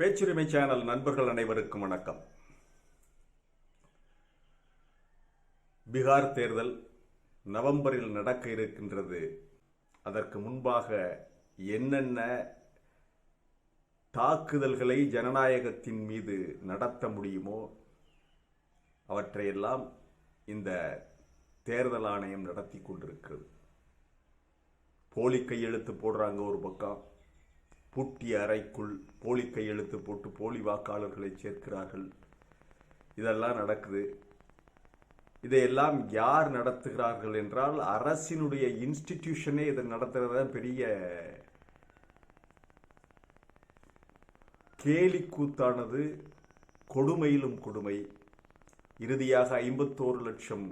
பேச்சுரிமை channel நண்பர்கள் அனைவருக்கும் வணக்கம். பீகார் தேர்தல் நவம்பரில் நடக்க இருக்கின்றது. அதற்கு முன்பாக என்னென்ன தாக்குதல்களை ஜனநாயகத்தின் மீது நடத்த முடியுமோ அவற்றையெல்லாம் இந்த தேர்தல் ஆணையம் நடத்தி கொண்டிருக்கிறது. போலி கையெழுத்து போடுறாங்க ஒரு பக்கம். பூட்டிய அறைக்குள் போலி கையெழுத்து போட்டு போலி வாக்காளர்களை சேர்க்கிறார்கள். இதெல்லாம் நடக்குது. இதையெல்லாம் யார் நடத்துகிறார்கள் என்றால் அரசினுடைய இன்ஸ்டிடியூஷனே இதை நடத்துறத பெரிய கேலி கூத்தானது கொடுமையிலும் கொடுமை. இறுதியாக ஐம்பத்தோரு லட்சம்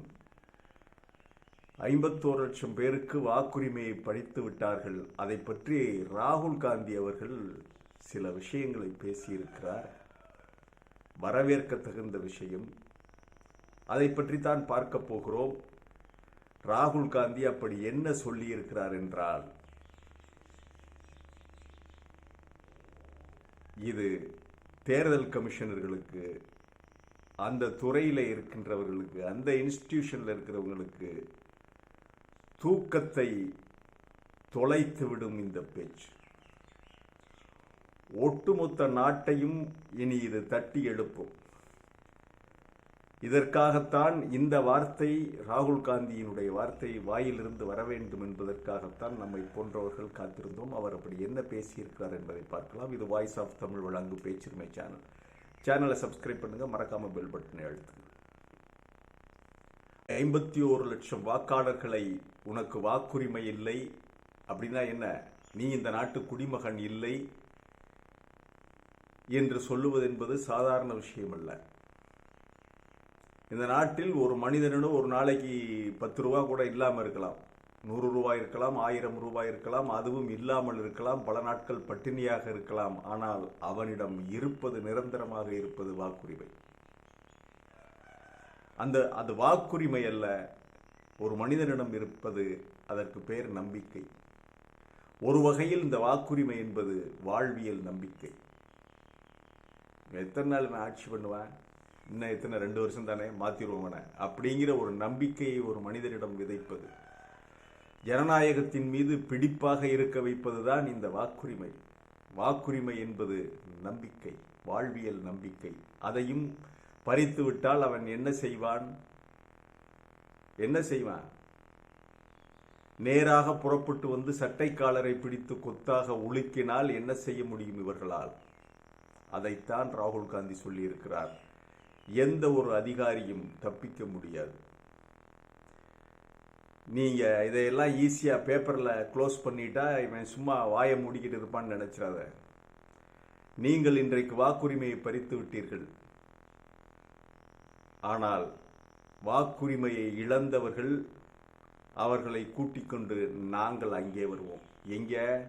ஐம்பத்தோரு லட்சம் பேருக்கு வாக்குரிமையை படித்து விட்டார்கள். அதை பற்றி ராகுல் காந்தி அவர்கள் சில விஷயங்களை பேசியிருக்கிறார். வரவேற்க தகுந்த விஷயம். அதை பற்றி தான் பார்க்க போகிறோம். ராகுல் காந்தி அப்படி என்ன சொல்லியிருக்கிறார் என்றால் இது தேர்தல் கமிஷனர்களுக்கு அந்த துறையில் இருக்கின்றவர்களுக்கு அந்த இன்ஸ்டிடியூஷனில் இருக்கிறவங்களுக்கு தூக்கத்தை தொலைத்துவிடும் இந்த பேச்சு. ஒட்டுமொத்த நாட்டையும் இனி இது தட்டி எழுப்பும். இதற்காகத்தான் இந்த வார்த்தை ராகுல் காந்தியினுடைய வார்த்தை வாயிலிருந்து வர வேண்டும் என்பதற்காகத்தான் நம்மை போன்றவர்கள் காத்திருந்தோம். அவர் அப்படி என்ன பேசியிருக்கிறார் என்பதை பார்க்கலாம். இது வாய்ஸ் ஆஃப் தமிழ் வழங்கும் பேச்சுரிமை சேனல் சேனலை சப்ஸ்கிரைப் பண்ணுங்க. மறக்காம பெல் பட்டனை அழுத்துங்க. ஐம்பத்தி ஓரு லட்சம் வாக்காளர்களை உனக்கு வாக்குரிமை இல்லை. அப்படின்னா என்ன? நீ இந்த நாட்டு குடிமகன் இல்லை என்று சொல்லுவது என்பது சாதாரண விஷயம் அல்ல இந்த நாட்டில் ஒரு மனிதனிடம் ஒரு நாளைக்கு பத்து ரூபா கூட இல்லாமல் இருக்கலாம். நூறு ரூபாய் இருக்கலாம் ஆயிரம் ரூபாய் இருக்கலாம் அதுவும் இல்லாமல் இருக்கலாம் பல நாட்கள் பட்டினியாக இருக்கலாம். ஆனால் அவனிடம் இருப்பது நிரந்தரமாக இருப்பது வாக்குரிமை. அந்த அது வாக்குரிமை அல்ல. ஒரு மனிதனிடம் இருப்பது அதற்கு பேர் நம்பிக்கை. ஒரு வகையில் இந்த வாக்குரிமை என்பது வாழ்வியல் நம்பிக்கை. எத்தனை நாள் நான் ஆட்சி பண்ணுவேன்? இன்னும் எத்தனை ரெண்டு வருஷம் தானே மாத்திருவோம் அப்படிங்கிற ஒரு நம்பிக்கையை ஒரு மனிதனிடம் விதைப்பது. ஜனநாயகத்தின் மீது பிடிப்பாக இருக்க வைப்பதுதான் இந்த வாக்குரிமை. வாக்குரிமை என்பது நம்பிக்கை வாழ்வியல் நம்பிக்கை. அதையும் பறித்து விட்டால் அவன் என்ன செய்வான்? என்ன செய்வான்? நேராக புறப்பட்டு வந்து சட்டைக்காலரை பிடித்து கொத்தாக உலுக்கினால் என்ன செய்ய முடியும் இவர்களால்? அதைத்தான் ராகுல் காந்தி சொல்லியிருக்கிறார். எந்த ஒரு அதிகாரியும் தப்பிக்க முடியாது. நீங்க இதையெல்லாம் ஈஸியா பேப்பர்ல க்ளோஸ் பண்ணிட்டா இவன் சும்மா வாயை மூடிக்கிட்டு இருப்பான்னு நினைச்சிடாத. நீங்கள் இன்றைக்கு வாக்குரிமையை பறித்து விட்டீர்கள். ஆனால் வாக்குரிமையை இழந்தவர்கள் அவர்களை கூட்டிக் கொண்டு நாங்கள் அங்கே வருவோம். எங்க?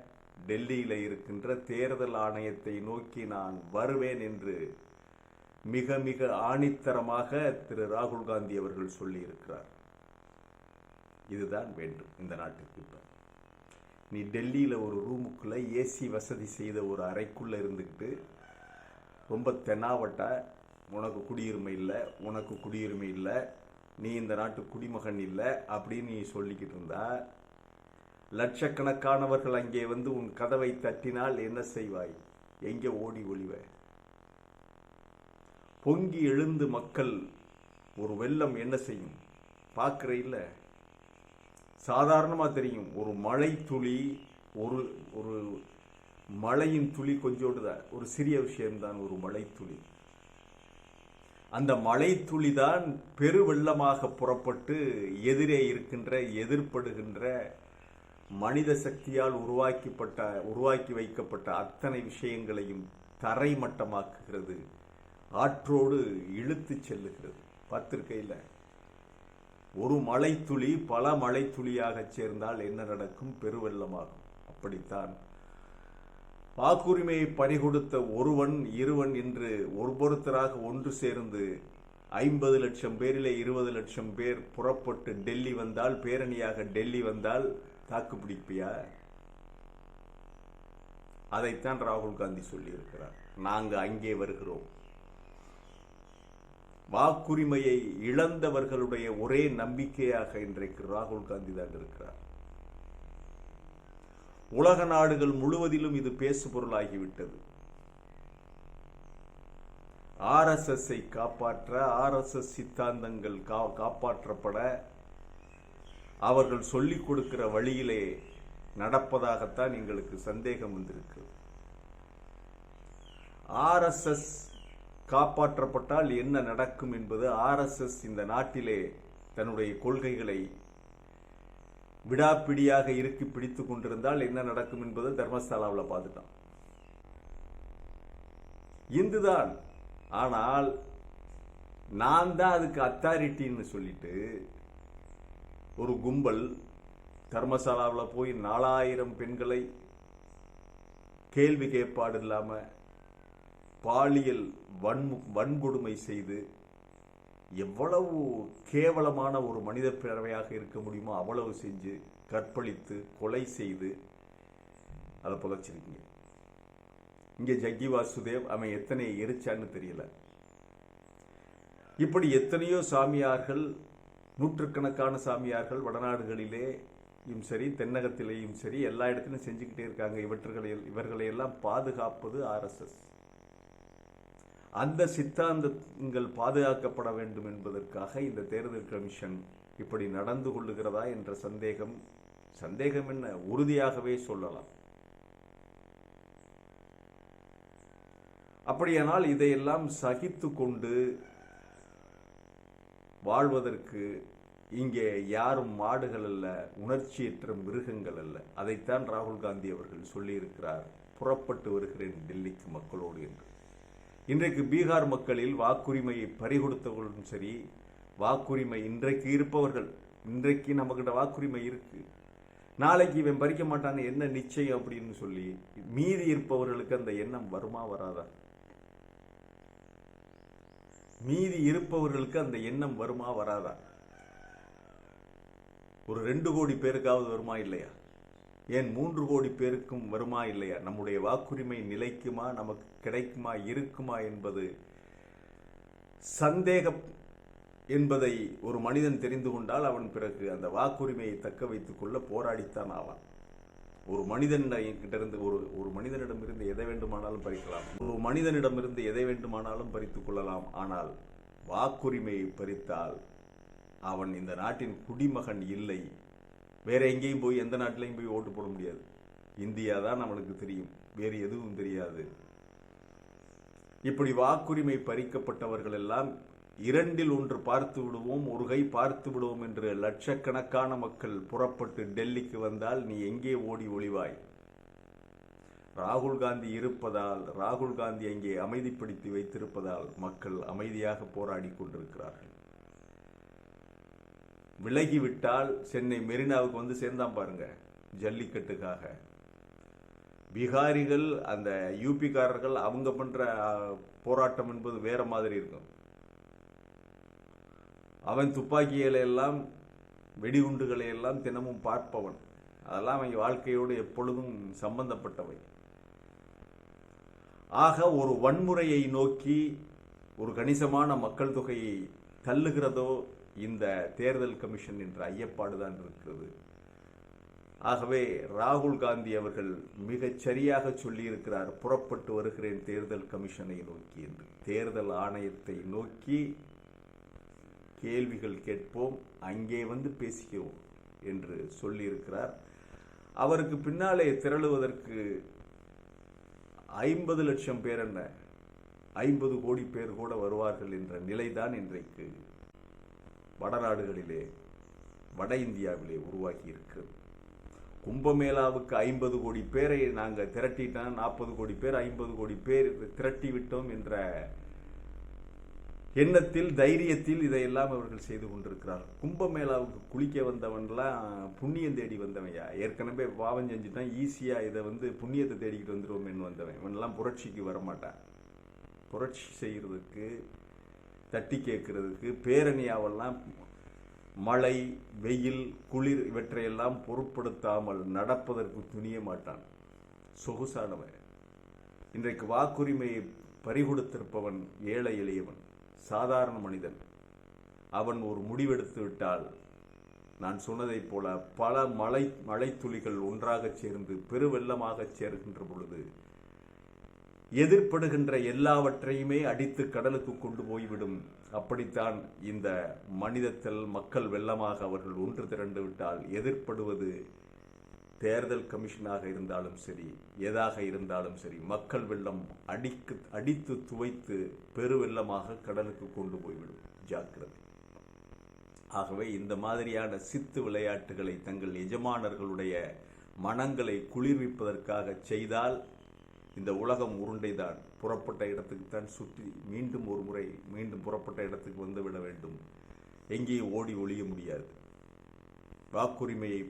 டெல்லியில் இருக்கின்ற தேர்தல் ஆணையத்தை நோக்கி நான் வருவேன் என்று மிக மிக ஆணித்தரமாக திரு. ராகுல் காந்தி அவர்கள் சொல்லியிருக்கிறார். இதுதான் வேண்டும் இந்த நாட்டுக்கு இப்ப. நீ டெல்லியில் ஒரு ரூமுக்குள்ள ஏசி வசதி செய்த ஒரு அறைக்குள்ள இருந்துக்கிட்டு ரொம்ப தென்னாவட்ட உனக்கு குடியுரிமை இல்லை உனக்கு குடியுரிமை இல்லை நீ இந்த நாட்டு குடிமகன் இல்லை அப்படின்னு நீ சொல்லிக்கிட்டு இருந்தா லட்சக்கணக்கானவர்கள் அங்கே வந்து உன் கதவை தட்டினால் என்ன செய்வாய்? எங்கே ஓடி ஒளிவ? பொங்கி எழுந்து மக்கள் ஒரு வெள்ளம் என்ன செய்யும்? பார்க்குற இல்லை. சாதாரணமாக தெரியும் ஒரு மழை துளி ஒரு ஒரு மழையின் துளி கொஞ்சோடு தான் ஒரு சிறிய விஷயம்தான் ஒரு மழை துளி அந்த மழை துளிதான் பெருவெள்ளமாக புறப்பட்டு எதிரே இருக்கின்ற எதிர்ப்படுகின்ற மனித சக்தியால் உருவாக்கப்பட்ட உருவாக்கி வைக்கப்பட்ட அத்தனை விஷயங்களையும் தரைமட்டமாக்குகிறது. ஆற்றோடு இழுத்து செல்லுகிறது. பார்த்திருக்கையில் ஒரு மழை துளி பல மழை துளியாக சேர்ந்தால் என்ன நடக்கும்? பெருவெள்ளமாகும். அப்படித்தான் வாக்குரிமையை பறிகொடுத்த ஒருவன் இருவன் என்று ஒருபொருத்தராக ஒன்று சேர்ந்து ஐம்பது லட்சம் பேரிலே இருபது லட்சம் பேர் புறப்பட்டு டெல்லி வந்தால் பேரணியாக டெல்லி வந்தால் தாக்கு பிடிப்பியா? அதைத்தான் ராகுல் காந்தி சொல்லியிருக்கிறார். நாங்கள் அங்கே வருகிறோம். வாக்குரிமையை இழந்தவர்களுடைய ஒரே நம்பிக்கையாக இன்றைக்கு ராகுல் காந்தி தான் இருக்கிறார். உலக நாடுகள் முழுவதிலும் இது பேசு பொருளாகிவிட்டது ஆர்எஸ்எஸ்ஸை காப்பாற்ற ஆர்எஸ்எஸ் சித்தாந்தங்கள் கா- காப்பாற்றப்பட அவர்கள் சொல்லிக் கொடுக்கிற வழியிலே நடப்பதாகத்தான் எங்களுக்கு சந்தேகம் வந்திருக்கு. ஆர்எஸ்எஸ் காப்பாற்றப்பட்டால் என்ன நடக்கும் என்பது ஆர்எஸ்எஸ் இந்த நாட்டிலே தன்னுடைய கொள்கைகளை விடாப்பிடியாக இறுக்கி பிடித்து கொண்டிருந்தால் என்ன நடக்கும் என்பது தர்மஸ்தலாவில் பார்த்துட்டான் இந்துதான். ஆனால் நான் தான் அதுக்கு அத்தாரிட்டின்னு சொல்லிட்டு ஒரு கும்பல் தர்மசாலாவில் போய் நாலாயிரம் பெண்களை கேள்வி கேட்பாடு இல்லாமல் பாலியல் வன்மு வன்கொடுமை செய்து எவ்வளவு கேவலமான ஒரு மனித பிறவையாக இருக்க முடியுமோ அவ்வளவு செஞ்சு கற்பழித்து கொலை செய்து அதை புதைச்சிருக்கீங்க. இங்கே ஜக்கி வாசுதேவ் அவன் எத்தனை எரிச்சான்னு தெரியல. இப்படி எத்தனையோ சாமியார்கள் நூற்றுக்கணக்கான சாமியார்கள் வடநாடுகளிலேயும் சரி தென்னகத்திலேயும் சரி எல்லா இடத்திலும் செஞ்சுக்கிட்டே இருக்காங்க. இவற்றுகளை இவர்களை எல்லாம் பாதுகாப்பது ஆர்எஸ்எஸ் அந்த சித்தாந்தங்கள் பாதுகாக்கப்பட வேண்டும் என்பதற்காக இந்த தேர்தல் கமிஷன் இப்படி நடந்து கொள்ளுகிறதா என்ற சந்தேகம் சந்தேகம் என்ன? உறுதியாகவே சொல்லலாம். அப்படியானால் இதையெல்லாம் சகித்து கொண்டு வாழ்வதற்கு இங்கே யாரும் மாடுகள் அல்ல உணர்ச்சியற்ற மிருகங்கள் அல்ல. அதைத்தான் ராகுல் காந்தி அவர்கள் சொல்லியிருக்கிறார். புறப்பட்டு வருகிறேன் டெல்லிக்கு மக்களோடு என்று. இன்றைக்கு பீகார் மக்களில் வாக்குரிமையை பறிகொடுத்தவர்களும் சரி வாக்குரிமை இன்றைக்கு இருப்பவர்கள் இன்றைக்கு நம்மகிட்ட வாக்குரிமை இருக்கு. நாளைக்கு இவன் பறிக்க மாட்டான்னு என்ன நிச்சயம் அப்படின்னு சொல்லி மீதி இருப்பவர்களுக்கு அந்த எண்ணம் வருமா வராதா? மீதி இருப்பவர்களுக்கு அந்த எண்ணம் வருமா வராதா? ஒரு ரெண்டு கோடி பேருக்காவது வருமா இல்லையா? ஏன் மூன்று கோடி பேருக்கும் வருமா இல்லையா? நம்முடைய வாக்குரிமை நிலைக்குமா? நமக்கு கிடைக்குமா? இருக்குமா என்பது சந்தேகம் என்பதை ஒரு மனிதன் தெரிந்து கொண்டால் அவன் பிறகு அந்த வாக்குரிமையை தக்க வைத்துக் கொள்ள போராடித்தான் ஆவான். ஒரு மனிதன் ஒரு ஒரு மனிதனிடமிருந்து எதை வேண்டுமானாலும் பறிக்கலாம். ஒரு மனிதனிடமிருந்து எதை வேண்டுமானாலும் பறித்துக் கொள்ளலாம். ஆனால் வாக்குரிமையை பறித்தால் அவன் இந்த நாட்டின் குடிமகன் இல்லை. வேற எங்கேயும் போய் எந்த நாட்டிலையும் போய் ஓட்டு போட முடியாது. இந்தியா தான் நம்மளுக்கு தெரியும். வேறு எதுவும் தெரியாது. இப்படி வாக்குரிமை பறிக்கப்பட்டவர்கள் எல்லாம் இரண்டில் ஒன்று பார்த்து விடுவோம் ஒரு கை பார்த்து விடுவோம் என்று லட்சக்கணக்கான மக்கள் புறப்பட்டு டெல்லிக்கு வந்தால் நீ எங்கே ஓடி ஒளிவாய்? ராகுல் காந்தி இருப்பதால் ராகுல் காந்தி அங்கே அமைதிப்படுத்தி வைத்திருப்பதால் மக்கள் அமைதியாக போராடி கொண்டிருக்கிறார்கள். விலகிவிட்டால் சென்னை மெரினாவுக்கு வந்து சேர்ந்தான் பாருங்க ஜல்லிக்கட்டுக்காக. பீகாரிகள் அந்த யூபிக்காரர்கள் அவங்க பண்ற போராட்டம் என்பது வேற மாதிரி இருக்கும். அவன் துப்பாக்கிகளை எல்லாம் வெடிகுண்டுகளை எல்லாம் தினமும் பார்ப்பவன். அதெல்லாம் அவன் வாழ்க்கையோடு எப்பொழுதும் சம்பந்தப்பட்டவை. ஆக ஒரு வன்முறையை நோக்கி ஒரு கணிசமான மக்கள் தொகையை தள்ளுகிறதோ இந்த தேர்தல் கமிஷன் என்ற ஐயப்பாடுதான் இருக்கிறது. ஆகவே ராகுல் காந்தி அவர்கள் மிகச் சரியாக சொல்லியிருக்கிறார் புறப்பட்டு வருகிறேன் தேர்தல் கமிஷனை நோக்கி என்று. தேர்தல் ஆணையத்தை நோக்கி கேள்விகள் கேட்போம் அங்கே வந்து பேசிக்கிறோம் என்று சொல்லியிருக்கிறார். அவருக்கு பின்னாலே திரளுவதற்கு ஐம்பது லட்சம் பேர் என்ன? ஐம்பது கோடி பேர் கூட வருவார்கள் என்ற நிலைதான் இன்றைக்கு வடநாடுகளிலே வட இந்தியாவிலே உருவாகி இருக்கிறது கும்பமேளாவுக்கு ஐம்பது கோடி பேரை நாங்கள் திரட்டிட்டோம் நாற்பது கோடி பேர் ஐம்பது கோடி பேர் திரட்டி விட்டோம் என்ற எண்ணத்தில் தைரியத்தில் இதையெல்லாம் அவர்கள் செய்து கொண்டிருக்கிறார். கும்பமேளாவுக்கு குளிக்க வந்தவன்லாம் புண்ணியம் தேடி வந்தவையா? ஏற்கனவே பாவம் செஞ்சுட்டான் ஈஸியாக இதை வந்து புண்ணியத்தை தேடிக்கிட்டு வந்துருவோம்னு வந்தவன். இவன்லாம் புரட்சிக்கு வரமாட்டான். புரட்சி செய்கிறதுக்கு தட்டி கேட்கறதுக்கு பேரணியாவெல்லாம் மழை வெயில் குளிர் இவற்றையெல்லாம் பொருட்படுத்தாமல் நடப்பதற்கு துணிய மாட்டான். சொகுசானவன். இன்றைக்கு வாக்குரிமையை பறிகொடுத்திருப்பவன் ஏழை எளியவன் சாதாரண மனிதன். அவன் ஒரு முடிவெடுத்து விட்டால் நான் சொன்னதைப் போல பல மழை மழைத்துளிகள் ஒன்றாகச் சேர்ந்து பெருவெள்ளமாக சேர்கின்ற பொழுது எதிர்ப்படுகின்ற எல்லாவற்றையுமே அடித்து கடலுக்கு கொண்டு போய்விடும். அப்படித்தான் இந்த மனிதத்தில் மக்கள் வெள்ளமாக அவர்கள் ஒன்று திரண்டு விட்டால் எதிர்ப்படுவது தேர்தல் கமிஷனாக இருந்தாலும் சரி எதாக இருந்தாலும் சரி மக்கள் வெள்ளம் அடிக்கு அடித்து துவைத்து பெருவெள்ளமாக கடலுக்கு கொண்டு போய்விடும். ஜாக்கிரதை. ஆகவே இந்த மாதிரியான சித்து விளையாட்டுகளை தங்கள் எஜமானர்களுடைய மனங்களை குளிர்விப்பதற்காக செய்தால் இந்த உலகம் உருண்டைதான். புறப்பட்ட இடத்துக்கு தான் சுற்றி மீண்டும் ஒரு முறை மீண்டும் புறப்பட்ட இடத்துக்கு வந்துவிட வேண்டும். எங்கேயும் ஓடி ஒழிய முடியாது. வாக்குரிமையை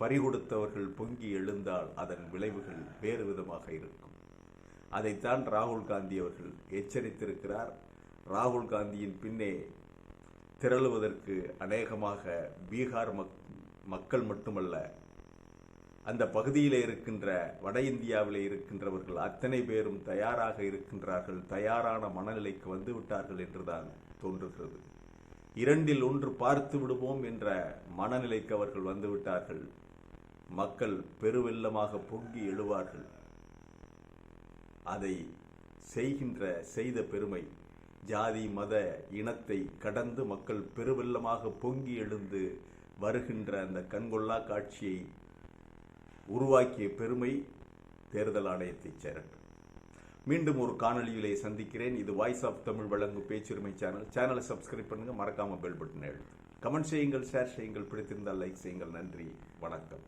பறிகொடுத்தவர்கள் பொங்கி எழுந்தால் அதன் விளைவுகள் வேறு விதமாக இருக்கும். அதைத்தான் ராகுல் காந்தி அவர்கள் எச்சரித்திருக்கிறார். ராகுல் காந்தியின் பின்னே திரளுவதற்கு அநேகமாக பீகார் மக் மக்கள் மட்டுமல்ல அந்த பகுதியில் இருக்கின்ற வட இந்தியாவில் இருக்கின்றவர்கள் அத்தனை பேரும் தயாராக இருக்கின்றார்கள் தயாரான மனநிலைக்கு வந்து விட்டார்கள் என்றுதான் தோன்றுகிறது. இரண்டில் ஒன்று பார்த்து விடுவோம் என்ற மனநிலைக்கு அவர்கள் வந்துவிட்டார்கள் மக்கள் பெருவெள்ளமாக பொங்கி எழுவார்கள். அதை செய்கின்ற செய்த பெருமை ஜாதி மத இனத்தை கடந்து மக்கள் பெருவெள்ளமாக பொங்கி எழுந்து வருகின்ற அந்த கண்கொள்ளா காட்சியை உருவாக்கிய பெருமை தேர்தல் ஆணையத்தைச் சேரட்டும். மீண்டும் ஒரு காணொளியிலே சந்திக்கிறேன். இது வாய்ஸ் ஆஃப் தமிழ் வழங்கும் பேச்சுரிமை சேனல். சேனலை சப்ஸ்கிரைப் பண்ணுங்கள் மறக்காமல் பெல் பட்டன் எழுது கமெண்ட் செய்யுங்கள் ஷேர் செய்யுங்கள். பிடித்திருந்தால் லைக் செய்யுங்கள். நன்றி. வணக்கம்.